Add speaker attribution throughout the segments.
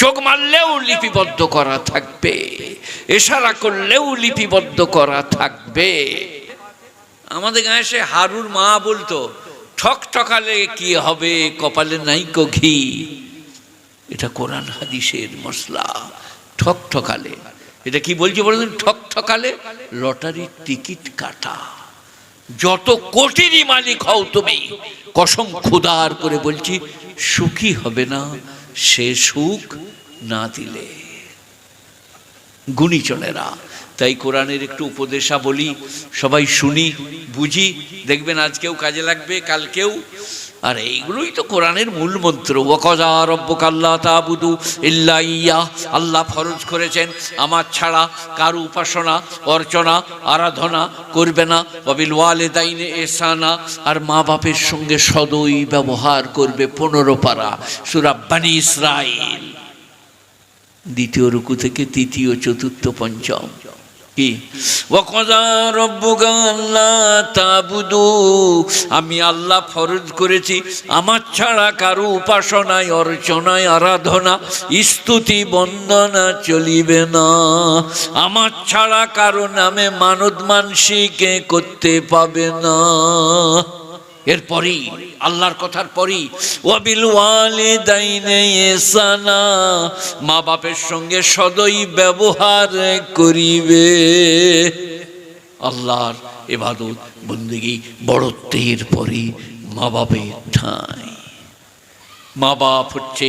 Speaker 1: চোখ মারলেও লিপিবদ্ধ করা থাকবে এশারা করলেও লিপিবদ্ধ করা থাকবে। আমাদের গায়ে সে হারুর মা বলতো, ঠক ঠকালে কি হবে, কপালে নাইকো ঘি। এটা কোরআন হাদিসের মশলা, ঠক ঠকালে। এটা কি বলছি বলুন, ঠক ঠকালে লটারির টিকিট কাটা। যত কোটিরই মালিক হও তুমি, কসম খুদার করে বলছি, সুখী হবে না সে সুখ না দিলে। গুণীজনেরা তাই কোরআনের একটু উপদেশা বলি সবাই শুনি, বুঝি, দেখবেন আজকেও কাজে লাগবে, কালকেও। আর এইগুলোই তো কোরআনের মূল মন্ত্র। ওয়াকজা রব্বক আল্লাহ তাবুদু ইল্লা ইয়া। আল্লাহ ফরজ করেছেন, আমার ছাড়া কারু উপাসনা, অর্চনা, আরাধনা করবে না। কবিল ওয়ালে দাইনে এসানা আর মা বাপের সঙ্গে সদয় ব্যবহার করবে পনেরো পারা। সুরাব্বানি ইসরাইল। দ্বিতীয় রুকু থেকে তৃতীয়, চতুর্থ, পঞ্চম। কি? আমি আল্লাহ ফরজ করেছি। আমার ছাড়া কারও উপাসনায়, অর্চনায়, আরাধনা, স্তুতি, বন্দনা চলিবে না। আমার ছাড়া কারও নামে মানদ মানসিকে করতে পাবে না। এরপরই, আল্লাহর কথার পরই ওয়াবিল ওয়ালিদাইনে ইহসানা মা বাপের সঙ্গে সদয় ব্যবহার করিবে। আল্লাহর এবাদত বন্দেগী, বড়ত্বের পরই মা বাপের ঠাঁই। মা বাপ হচ্ছে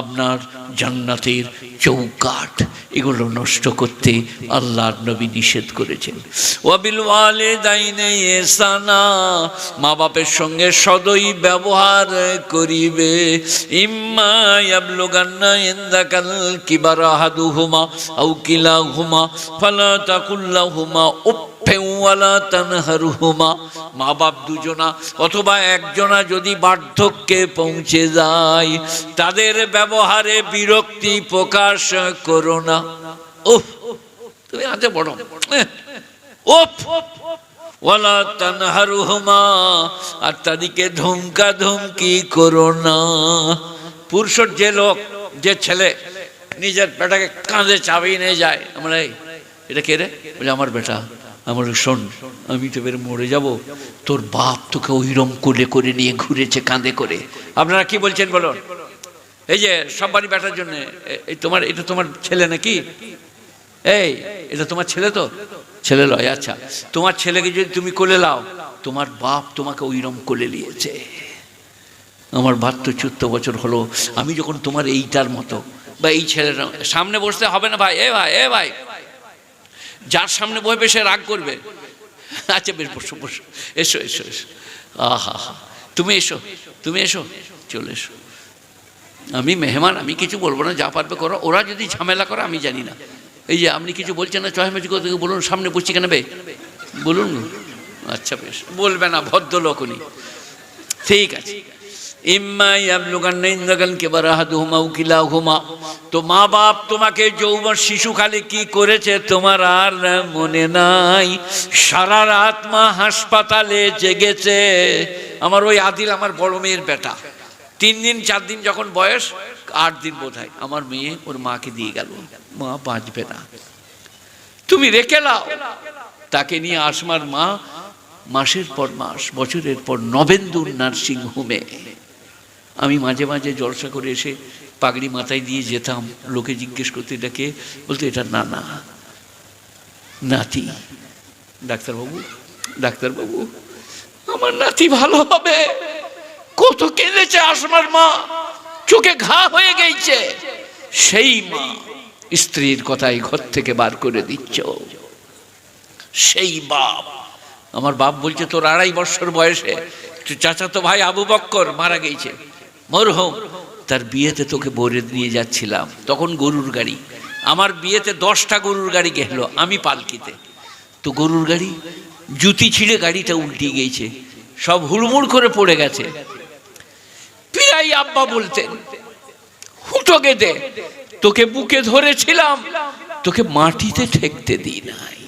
Speaker 1: আপনার জান্নাতের চৌকাঠ। এগুলো নষ্ট করতে আল্লাহর নবী নিষেধ করেছেন। ওয়াবিল ওয়ালে দাইনে এসানা মা বাপের সঙ্গে সদয় ব্যবহার করিবে। ইম্মা ইনদাকাল কিবার আহাদুহুমা আও কিলাহুমা, ফালা তাকুল্লাহুমা উপ মা বাপ দুজনা অথবা একজনা যদি বার্ধক্যে পৌঁছে যায়, তাদের ব্যবহারে বিরক্তি প্রকাশ করো না। ওহ, তুমি আজে বড় আর তাদেরকে ধমকা ধমকি করো না। পুরুষর যে লোক, যে ছেলে, নিজের বেটাকে কাঁধে চাবিয়ে নিয়ে যায়, আমরা এটা কে রে? বলে, আমার বেটা। আমার শোন, আমি তো বের মরে যাব। তোর বাপ তোকে ওইরম কোলে করে নিয়ে ঘুরেছে, কাঁধে করে। আপনারা কি বলছেন বলো এই যে সব বাড়ি বেটার জন্য এই তোমার, এটা তোমার ছেলে নাকি? এই, এটা তোমার ছেলে তো? ছেলে লয় আচ্ছা। তোমার ছেলেকে যদি তুমি কোলে লাও, তোমার বাপ তোমাকে ওইরম কোলে নিয়েছে। আমার বাহাত্তর চুত্ত বছর হলো, আমি যখন তোমার এইটার মতো, বা এই ছেলেটা সামনে বসতে হবে না ভাই, এ ভাই এ ভাই। যার সামনে বসবে সে রাগ করবে। আচ্ছা বেশ, বসো বসো। এসো এসো এসো। আহা হা তুমি এসো তুমি এসো। চলে এসো। আমি মেহমান, আমি কিছু বলব না, যা পারবে করো। ওরা যদি ঝামেলা করে, আমি জানি না। এই যে আপনি কিছু বলছেন না চয়মেজি করতে বলুন, সামনে বসছি কেন বে? বলুন আচ্ছা বেশ। বলবে না, ভদ্রলোক উনি। ঠিক আছে। ইম্মা ইয়াবলুগান্না ইন্দাকাল কিবারা আহাদুহুমা আও কিলাহুমা। তো মা বাপ তোমাকে যৌবন শিশুকালে কি করেছে তোমার আর মনে নাই। সারা রাত মা হাসপাতালে জেগেছে। আমার ওই আদিল আমার বড় মেয়ের বেটা। তিন দিন, চার দিন যখন বয়স, আট দিন বোধ আমার মেয়ে ওর মাকে দিয়ে গেল। মা বাঁচবে না। তুমি রেখে লাও তাকে নিয়ে আসমার মা মাসের পর মাস, বছরের পর নবেন্দুর নার্সিং হোমে আমি মাঝে মাঝে জলসা করে এসে পাগড়ি মাথায় দিয়ে যেতাম। লোকে জিজ্ঞেস করতে ডাকে বলতো, এটা না না নাতি। ডাক্তারবাবু ডাক্তারবাবু, আমার নাতি ভালো হবে। কত কেঁদেছে আসমার মা, চোখে ঘা হয়ে গেছে। সেই মা স্ত্রীর কথাই ঘর থেকে বার করে দিচ্ছ। সেই বাপ। আমার বাপ বলছে, তোর আড়াই বছর বয়সে চাচা তো ভাই আবু বক্কর মারা গেছে। মরহম, তার বিয়েতে তোকে বরে নিয়ে যাচ্ছিলাম। তখন গরুর গাড়ি। আমার বিয়েতে দশটা গরুর গাড়ি গেল, আমি পালকিতে। তো গরুর গাড়ি, জুতি ছিঁড়ে গাড়িটা উল্টে গেছে। সব হুড়মুড় করে পড়ে গেছে। পিরাই আব্বা বলতেন, হুটো দে তোকে বুকে ধরেছিলাম, তোকে মাটিতে ঠেকতে দিই নাই।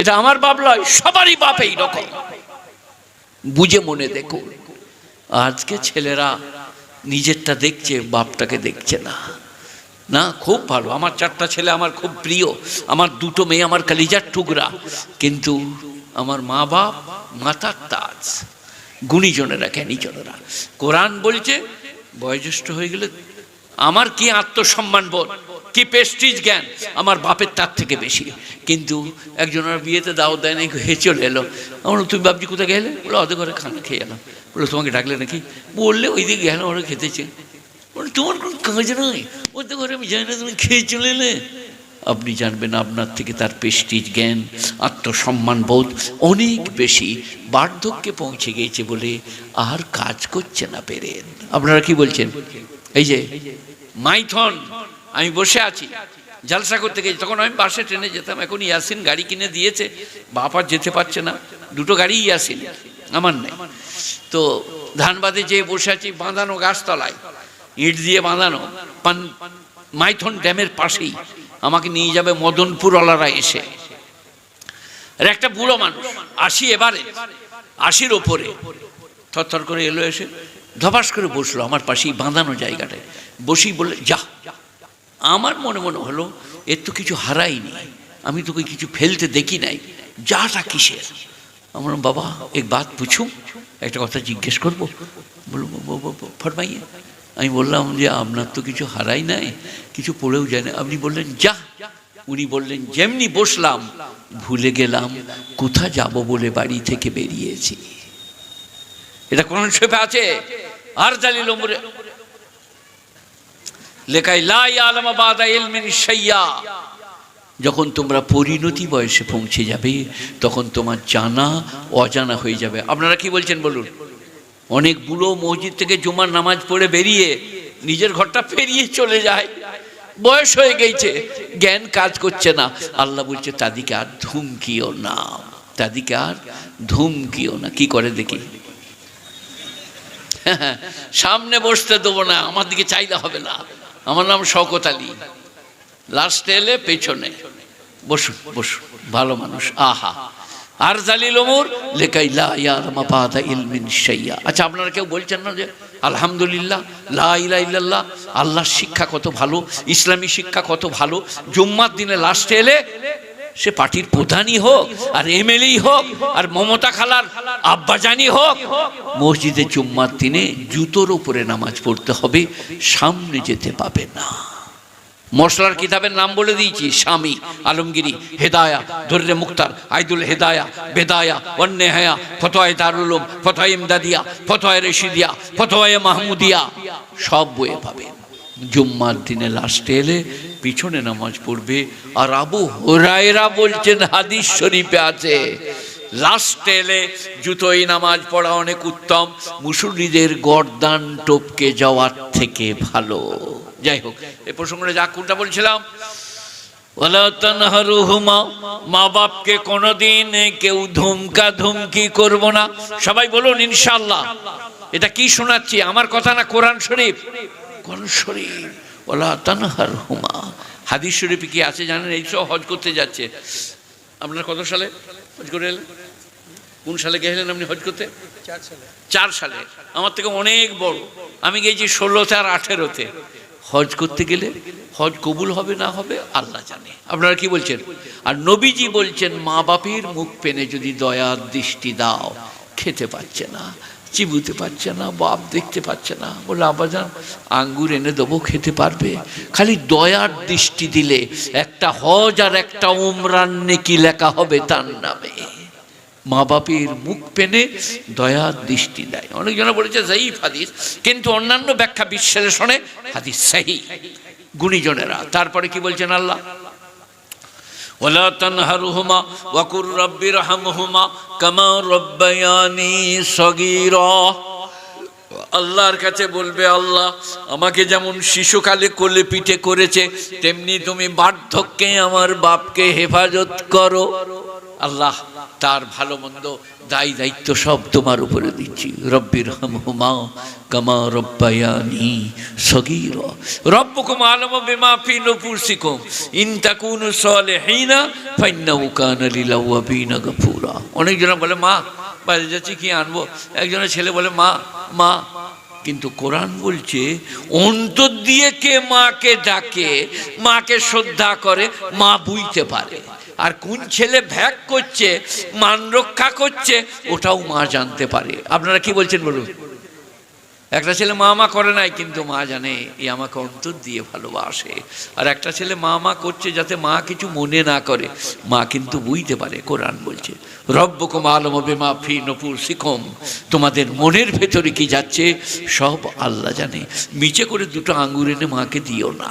Speaker 1: এটা আমার বাপ লয়, সবারই বাপ এই রকম বুঝে মনে দেখুন আজকে ছেলেরা নিজেরটা দেখছে, বাপটাকে দেখছে না। না, খুব ভালো। আমার চারটা ছেলে আমার খুব প্রিয়। আমার দুটো মেয়ে, আমার কালিজার টুকরা। কিন্তু আমার মা বাপ, মাতার তাজ। গুণীজনেরা, জ্ঞানীজনেরা। কোরআন বলছে, বয়োজ্যেষ্ঠ হয়ে গেলে আমার কি আত্মসম্মান বোধ? কি পেস্টিজ জ্ঞান? আমার বাপের তার থেকে বেশি। কিন্তু একজন ওরা বিয়েতে দাও দেয় হে চলে এলো। আমার তুমি বাবজি কোথায় গেলে? বলে ওদের ঘরে খানা খেয়ে এলাম। বলে তোমাকে ডাকলে নাকি বললে ওই দিকে গেল ওরা খেতেছে বলে তোমার কোনো কাজ নয় ওদের ঘরে আমি জানি না তুমি খেয়ে চলে এলে আপনি জানবেন আপনার থেকে তার পেস্টিজ জ্ঞান আত্মসম্মান বোধ অনেক বেশি বার্ধক্যে পৌঁছে গিয়েছে বলে আর কাজ করছে না পেরেন আপনারা কি বলছেন এই যে মাইথন আমি বসে আছি জালসা করতে গেছি তখন আমি বাসে ট্রেনে যেতাম এখন ইয়াসিন গাড়ি কিনে দিয়েছে বাপার যেতে পারছে না দুটো গাড়ি ইয়াসিন আমার নেই। তো ধানবাদে যেয়ে বসে আছি, বাঁধানো গাছতলায়। ইট দিয়ে বাঁধানো, পান, মাইথন ড্যামের পাশেই। আমাকে নিয়ে যাবে মদনপুরওয়ালারা এসে। আর একটা বুড়ো মানুষ, আশি এবারে আশির ওপরে। থরথর করে এলো এসে, ধপাস করে বসল আমার পাশেই বাঁধানো জায়গাটায়। বসি বলে যা। আমার মনে মনে হলো, এর তো কিছু হারাইনি। আমি তোকে কিছু ফেলতে দেখি নাই। যাটা কিসের? আমার বাবা, এক বাত পুছুম একটা কথা জিজ্ঞেস করব। বলল ফরমাইয়ে। আমি বললাম যে, আপনার তো কিছু হারাই নাই, কিছু পড়েও যায় না আপনি বললেন, যা। উনি বললেন, যেমনি বসলাম, ভুলে গেলাম, কোথা যাব বলে বাড়ি থেকে বেরিয়েছি? এটা কোন শরীফে আছে। আর জালিল ওমরে। লেখাই লাই আলমাবাদা শাইয়া। যখন তোমরা পরিণতি বয়সে পৌঁছে যাবে, তখন তোমার জানা অজানা হয়ে যাবে। আপনারা কি বলছেন বলুন? অনেক বুড়ো মসজিদ থেকে জুমার নামাজ পড়ে বেরিয়ে নিজের ঘরটা ফেরিয়ে চলে যায়। বয়স হয়ে গেছে, জ্ঞান কাজ করছে না। আল্লাহ বলছে, তাদিকে আর ধুমকিও না, তাদিকে আর ধুমকিও না। কি করে দেখি? সামনে বসতে দেবো না, আমার দিকে চাইলে হবে না। আমার নাম শওকত আলী। লাস্টে এলে পেছনে। বসুন বসুন, ভালো মানুষ, আহা। আর জালিল ওমর আচ্ছা আপনারা কেউ বলছেন না যে, আলহামদুলিল্লাহ, লা ইল্লাল্লাহ, আল্লাহর শিক্ষা কত ভালো, ইসলামী শিক্ষা কত ভালো, জুম্মার দিনে লাস্টে এলে সে পার্টির প্রধানই হোক, আর এমএলএই হোক, আর মমতা খালার আব্বাজানি হোক, মসজিদে জুম্মার দিনে জুতোর উপরে নামাজ পড়তে হবে, সামনে যেতে পাবে না। মশলার কিতাবের নাম বলে দিয়েছি, স্বামী, আলমগিরি, হেদায়া দর্রে মুক্তার, আইদুল হেদায়া, বেদায়া অন্যে হায়া ফতোয় দারুলুম ফতোয় ইমদাদিয়া ফতোয় রেশিদিয়া ফতোয় মাহমুদিয়া। সব বইয়ে পাবেন জুম্মার দিনে লাস্টে এলে পিছনে নামাজ পড়বে, আর আবু হোরায়রা বলছেন, হাদিস শরীফে আছে, লাস্টে এলে জুতোই নামাজ পড়া অনেক উত্তম, মুসল্লিদের গরদান টপকে যাওয়ার থেকে ভালো। যাই হোক এই প্রসঙ্গে যা কোনটা বলছিলাম? মা বাপকে কোনোদিন কেউ ধুমকা ধুমকি করব না। সবাই বলুন ইনশাআল্লাহ। এটা কি শোনাচ্ছি? আমার কথা না কোরআন শরীফ? কোরআন শরীফ। ওলা তানহার হুমা হাদিস শরীফে কি আছে জানেন? এই সব হজ করতে যাচ্ছে। আপনার কত সালে হজ করে এলেন? কোন সালে গেছিলেন আপনি হজ করতে? চার সালে। আমার থেকে অনেক বড়। আমি গেছি ষোলোতে আর আঠেরোতে। হজ করতে গেলে হজ কবুল হবে না হবে আল্লাহ জানে। আপনারা কি বলছেন? আর নবীজি বলছেন, মা বাপের মুখ পেনে যদি দয়ার দৃষ্টি দাও, খেতে পাচ্ছে না, চিবুতে পারছে না, বাপ দেখতে পাচ্ছে না। বলে আবাজান আঙ্গুর এনে দেবো, খেতে পারবে। খালি দয়ার দৃষ্টি দিলে একটা হজ আর একটা উমরান নেকি লেখা হবে তার নামে। মা বাপের মুখ পেনে দয়া দৃষ্টি দেয়। অনেকজনে বলেছে জাইফ হাদিস। কিন্তু অন্যান্য ব্যাখ্যা বিশ্লেষণে হাদিস সাহি। গুণীজনেরা তারপরে কি বলছেন আল্লাহ? ওলা তনহারুহুমা ওয়াকুর রব্বির হামহুমা কামা রব্বায়ানি সগীরা। আল্লাহর কাছে বলবে, আল্লাহ, আমাকে যেমন শিশুকালে কোলে পিঠে করেছে, তেমনি তুমি বার্ধক্যে আমার বাপকে হেফাজত করো। আল্লাহ তার ভালো মন্দ দায়ী দায়িত্ব সব তোমার উপরে দিচ্ছি। রব্বির হাম হুমা কামা রব্বায়ানি সগীর। রব্বকুম আলম বিমা ফি নুফুসিকুম। ইন তাকুনু সালিহিনা ফাইন্নাহু কানা লিল আওয়াবিনা গফুরা অনেকজন বলে, মা বাইরে যাচ্ছি, কি আনব? একজনের ছেলে বলে, মা মা, কিন্তু কোরআন বলছে, অন্তর দিয়ে কে মাকে ডাকে, মাকে শ্রদ্ধা করে, মা বুঝতে পারে। আর কোন ছেলে ভ্যাক করছে, মান রক্ষা করছে, ওটাও মা জানতে পারে। আপনারা কি বলছেন বলুন? একটা ছেলে মা মা করে নাই, কিন্তু মা জানে, এ আমাকে অন্তর দিয়ে ভালোবাসে। আর একটা ছেলে মা মা করছে যাতে মা কিছু মনে না করে, মা কিন্তু বুঝতে পারে, কোরআন বলছে, রব্বকম আলম মা ফি নপুর শিখম তোমাদের মনের ভেতরে কি যাচ্ছে? সব আল্লাহ জানে। মিচে করে দুটো আঙুর এনে মাকে দিও না।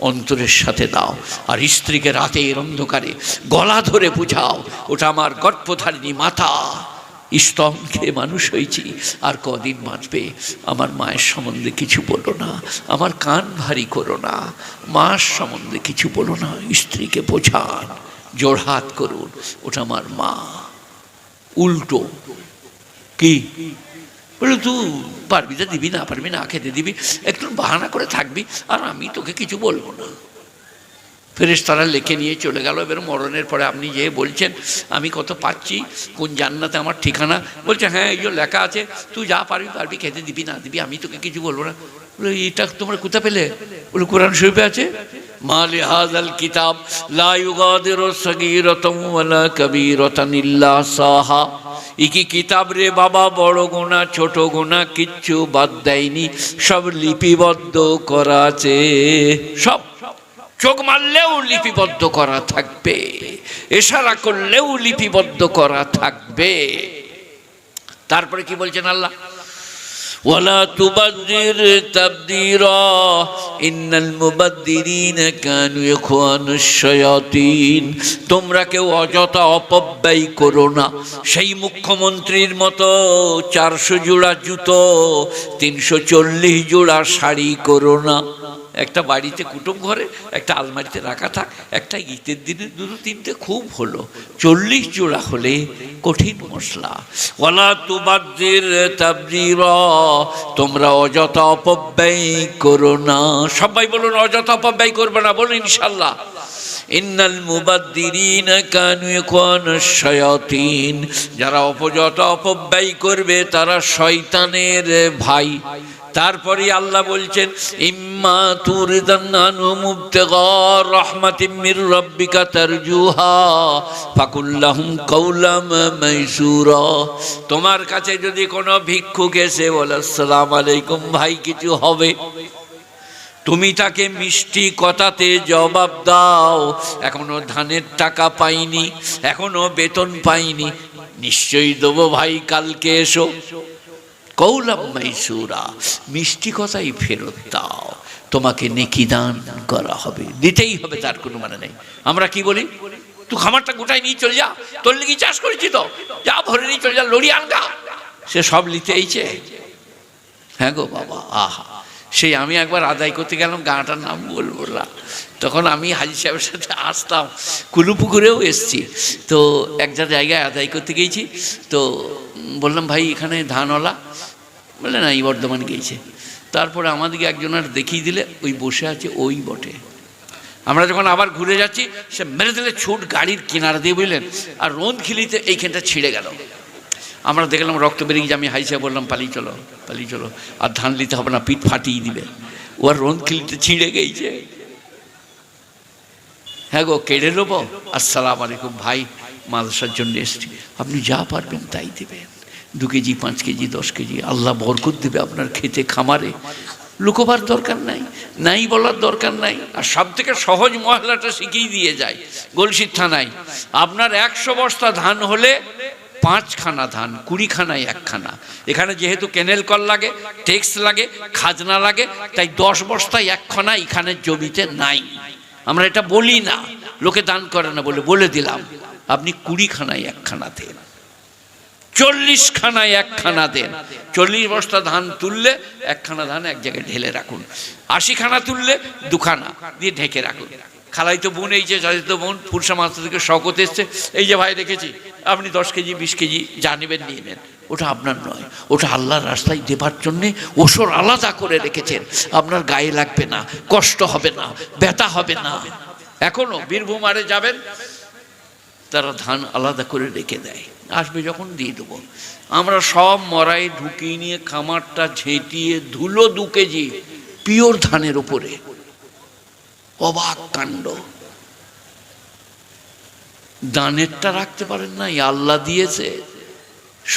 Speaker 1: অন্তরের সাথে দাও। আর স্ত্রীকে রাতের অন্ধকারে গলা ধরে বুঝাও, ওটা আমার গর্ভধারিণী মাতা। স্তন খেয়ে মানুষ হয়েছি, আর কদিন বাঁচবে আমার মায়ের সম্বন্ধে কিছু বলো না। আমার কান ভারী করো না। মার সম্বন্ধে কিছু বলো না। স্ত্রীকে বোঝান জোড়হাত করুন, ওটা আমার মা। উল্টো, কি বলে তুই পারবি তো দিবি না পারবি না, খেতে দিবি। একটু বাহানা করে থাকবি, আর আমি তোকে কিছু বলব না। ফেরেস তারা লিখে নিয়ে চলে গেল। এবার মরণের পরে আপনি যে বলছেন, আমি কত পাচ্ছি, কোন জান্নাতে আমার ঠিকানা? বলছে হ্যাঁ এই লেখা আছে তুই যা পারবি পারবি, খেতে দিবি না দিবি, আমি তোকে কিছু বলব না। বলে, এটা তোমরা কোথা পেলে? বলে, কোরআন শরীফে আছে? মালি হাজাল কিতাব, লা ইউগাদিরু সগীরাতাম ওয়ালা কাবীরাতান ইল্লা সাহা। ই কি কিতাব রে বাবা, বড় গোনা ছোট গোনা কিচ্ছু বাদ দেয়নি। সব লিপিবদ্ধ করা আছে। সব, চোখ মারলেও লিপিবদ্ধ করা থাকবে। এশারা করলেও লিপিবদ্ধ করা থাকবে। তারপরে কি বলছেন আল্লাহ? ওয়ালা تبذر تبذيرا ان المبذرين كانوا يخوان الشياطين তোমরা কেউ অযথা অপব্যয় করো না। সেই মুখ্যমন্ত্রীর মতো চারশো জোড়া জুতো, তিনশো চল্লিশ জোড়া শাড়ি করো না। একটা বাড়িতে কুটুম ঘরে, একটা আলমারিতে রাখা থাক, একটা ঈদের দিনে দুটো তিনটে খুব হলো। চল্লিশ জোড়া হলে কঠিন মশলা। ওলা তুবাদ্দির তাবদির, তোমরা অযথা অপব্যয় করো না। সবাই বলুন, অযথা অপব্যয় করবে না, বলুন ইনশাল্লাহ ইন্নাল মুবাদ্দিরিন কানু ইখওয়ানুশ শায়াতিন। যারা অপযথা অপব্যয় করবে, তারা শয়তানের ভাই। তারপরে আল্লাহ বলছেন, ইম্মা তোমার কাছে যদি কোনো ভিক্ষুক এসে বলে, আসসালামু আলাইকুম ভাই, কিছু হবে? তুমি তাকে মিষ্টি কথাতে জবাব দাও, এখনও ধানের টাকা পাইনি, এখনও বেতন পাইনি, নিশ্চয়ই দেবো ভাই, কালকে এসো। কৌলাম মাইসুরা মিষ্টি কথাই ফেরত দাও। তোমাকে নেকি দান করা হবে। দিতেই হবে, তার কোনো মানে নেই। আমরা কি বলি? তুই খামারটা গোটাই নিয়ে চলে যা। তোর লিগে চাষ করেছি তো। যা ভরে নিয়ে চলে যা, লড়ি আনগা সে সব নিতে এইছে। হ্যাঁ গো বাবা, আহা। সেই আমি একবার আদায় করতে গেলাম, গাঁটার নাম বলব না। তখন আমি হাজি সাহেবের সাথে আসতাম, কুলুপুকুরেও এসছি। তো একটা জায়গায় আদায় করতে গিয়েছি তো বললাম, ভাই, এখানে ধানওয়ালা বলে না এই বর্ধমান গিয়েছে। তারপরে আমাদেরকে একজন আর দেখিয়ে দিলে, ওই বসে আছে ওই বটে। আমরা যখন আবার ঘুরে যাচ্ছি, সে মেরে দিলে ছুট গাড়ির কিনারা দিয়ে বুঝলেন আর রোদ খিলিতে এইখানটা ছিঁড়ে গেল। আমরা দেখলাম রক্ত বেরিয়ে আমি হাইসে বললাম, পালিয়ে চলো পালিয়ে চলো। আর ধান নিতে হবে না, পিঠ ফাটিয়ে দিবে। ও আর রোদ খিলিতে ছিঁড়ে গেছে। হ্যাঁ গো, কেড়ে নেব? আসসালাম আলাইকুম ভাই, মাদ্রাসার জন্য এসছি। আপনি যা পারবেন তাই দেবেন। দু কেজি, পাঁচ কেজি, দশ কেজি। আল্লাহ বরকত দেবে আপনার খেতে, খামারে। লুকোবার দরকার নাই নাই বলার দরকার নাই। আর সব থেকে সহজ মহলাটা শিখিয়ে দিয়ে যায় গলসির থানায়। আপনার একশো বস্তা ধান হলে পাঁচখানা ধান, কুড়িখানায় একখানা। এখানে যেহেতু কেনেল কল লাগে ট্যাক্স লাগে, খাজনা লাগে, তাই দশ বস্তায় একখানা এখানের জমিতে নাই। আমরা এটা বলি না। লোকে দান করে না বলে বলে দিলাম, আপনি কুড়িখানায় একখানা দেন চল্লিশ খানায় একখানা দেন। চল্লিশ বস্তা ধান তুললে একখানা ধান এক জায়গায় ঢেলে রাখুন। আশি খানা তুললে দুখানা দিয়ে ঢেকে রাখুন। খালাই তো বোন এই যে তো বোন পুরসা মাস্টার থেকে শকত এসছে। এই যে ভাই রেখেছি আপনি দশ কেজি, বিশ কেজি যা নেবেন নিয়ে নেন। ওটা আপনার নয়, ওটা আল্লাহর রাস্তায় দেবার জন্যে ওসর আলাদা করে রেখেছেন। আপনার গায়ে লাগবে না, কষ্ট হবে না, ব্যথা হবে না। এখনও বীরভূম আরে যাবেন তারা ধান আলাদা করে রেখে দেয়। আসবে যখন দিয়ে দেবো। আমরা সব মরাই ঢুকিয়ে নিয়ে খামারটা ঝেঁটিয়ে ধুলো দু কেজি পিওর ধানের উপরে। অবাক কাণ্ড। দানেরটা রাখতে পারেন না আল্লাহ দিয়েছে।